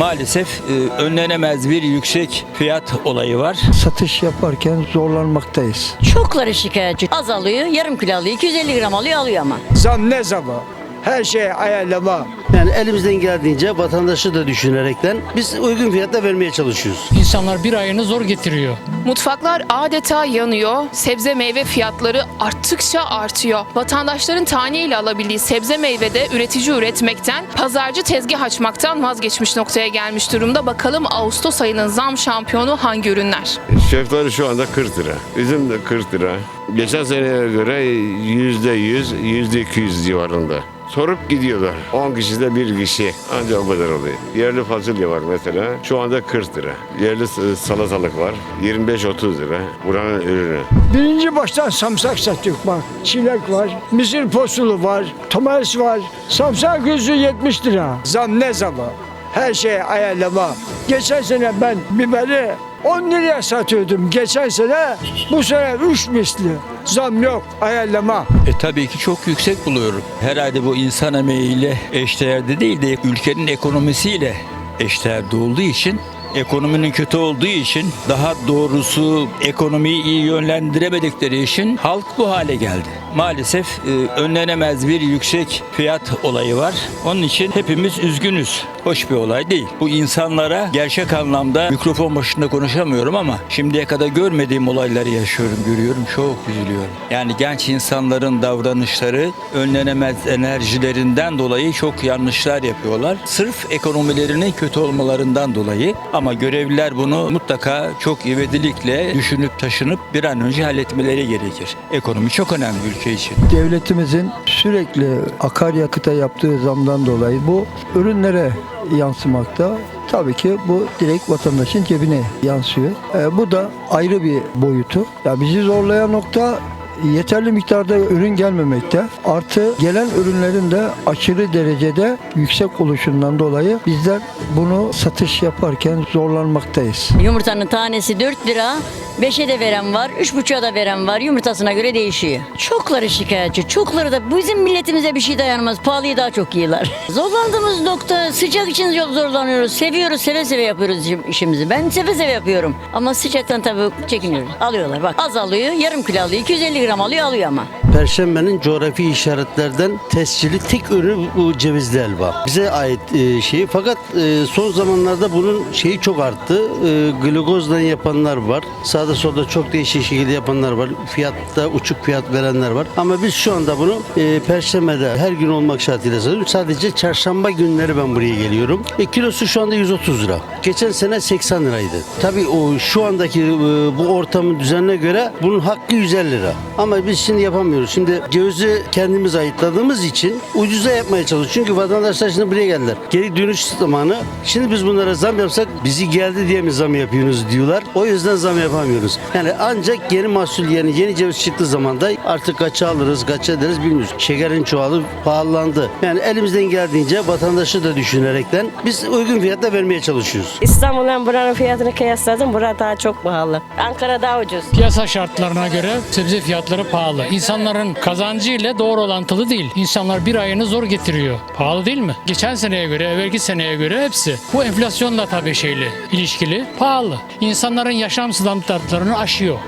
Maalesef e, önlenemez bir yüksek fiyat olayı var. Satış yaparken zorlanmaktayız. Çokları şikayetçi. Az alıyor, yarım kilo alıyor, 250 gram alıyor, alıyor ama. Zam ne zamı? Her şey ayarlama. Yani elimizden geldiğince vatandaşı da düşünerekten biz uygun fiyatla vermeye çalışıyoruz. İnsanlar bir ayını zor getiriyor. Mutfaklar adeta yanıyor. Sebze meyve fiyatları arttıkça artıyor. Vatandaşların taneyle alabildiği sebze meyve de üretici üretmekten, pazarcı tezgah açmaktan vazgeçmiş noktaya gelmiş durumda. Bakalım Ağustos ayının zam şampiyonu hangi ürünler? Şeftali şu anda 40 lira. Üzüm de 40 lira. Geçen seneye göre yüzde 100, yüzde 200 civarında. Sorup gidiyorlar. 10 kişide bir kişi. Ancak o kadar oluyor. Yerli fasulye var mesela. Şu anda 40 lira. Yerli salatalık var. 25-30 lira. Buranın ürünü. Birinci baştan samsak sattık bak. Çilek var, mısır posulu var, domates var. Samsak yüzü 70 lira. Zam ne zamı? Her şey ayarlama. Geçen sene ben biberi 10 liraya satıyordum. Geçen sene bu sene 3 misli. Zam yok, ayarlama. E tabii ki çok yüksek buluyorum. Herhalde bu insan emeğiyle eşdeğerde değil de ülkenin ekonomisiyle eşdeğerde olduğu için ekonominin kötü olduğu için daha doğrusu ekonomiyi iyi yönlendiremedikleri için halk bu hale geldi. Maalesef e, önlenemez bir yüksek fiyat olayı var. Onun için hepimiz üzgünüz. Hoş bir olay değil. Bu insanlara gerçek anlamda mikrofon başında konuşamıyorum ama şimdiye kadar görmediğim olayları yaşıyorum, görüyorum. Çok üzülüyorum. Yani genç insanların davranışları önlenemez enerjilerinden dolayı çok yanlışlar yapıyorlar. Sırf ekonomilerinin kötü olmalarından dolayı ama görevliler bunu mutlaka çok ivedilikle düşünüp taşınıp bir an önce halletmeleri gerekir. Ekonomi çok önemli ülke için. Devletimizin sürekli akaryakıta yaptığı zamdan dolayı bu ürünlere yansımakta. Tabii ki bu direkt vatandaşın cebine yansıyor. E, bu da ayrı bir boyutu. Ya bizi zorlayan nokta yeterli miktarda ürün gelmemekte. Artı gelen ürünlerin de aşırı derecede yüksek oluşundan dolayı bizler bunu satış yaparken zorlanmaktayız. Yumurtanın tanesi 4 lira, 5'e de veren var, 3,5'a da veren var. Yumurtasına göre değişiyor. Çokları şikayetçi. Çokları da bizim milletimize bir şey dayanmaz. Pahalıyı daha çok yiyorlar. Zorlandığımız nokta sıcak için çok zorlanıyoruz. Seviyoruz, seve seve yapıyoruz işim- işimizi. Ben seve seve yapıyorum. Ama sıcaktan tabii çekiniyoruz. Alıyorlar bak. Az alıyor, yarım kilo alıyor, 250 gram alıyor, alıyor ama. Perşembenin coğrafi işaretlerden tescilli tek ürünü bu cevizli elba. Bize ait e, şeyi fakat e, son zamanlarda bunun şeyi çok arttı. E, glugozdan yapanlar var. Sağda solda çok değişik şekilde yapanlar var. Fiyatta uçuk fiyat verenler var. Ama biz şu anda bunu e, perşembede her gün olmak şartıyla satıyoruz. Sadece çarşamba günleri ben buraya geliyorum. E, kilosu şu anda 130 lira. Geçen sene 80 liraydı. Tabii o şu andaki e, bu ortamın düzenine göre bunun hakkı 150 lira. Ama biz şimdi yapamıyoruz. Şimdi cevizi kendimiz ayıtladığımız için ucuza yapmaya çalışıyoruz. Çünkü vatandaşlar şimdi buraya geldiler. Geri dönüş zamanı. Şimdi biz bunlara zam yapsak bizi geldi diye mi zam yapıyorsunuz diyorlar. O yüzden zam yapamıyoruz. Yani ancak yeni mahsul yani yeni ceviz çıktığı zaman da artık kaça alırız, kaça ederiz bilmiyoruz. Şekerin çoğalı pahalandı. Yani elimizden geldiğince vatandaşı da düşünerekten biz uygun fiyatla vermeye çalışıyoruz. İstanbul'dan buranın fiyatını kıyasladım. Burada daha çok pahalı. Ankara daha ucuz. Piyasa şartlarına göre sebze fiyatları pahalı. İnsanların kazancı ile doğru orantılı değil. İnsanlar bir ayını zor getiriyor. Pahalı değil mi? Geçen seneye göre, evvelki seneye göre hepsi. Bu enflasyonla tabii şeyli, ilişkili. Pahalı. İnsanların yaşam standartlarını aşıyor.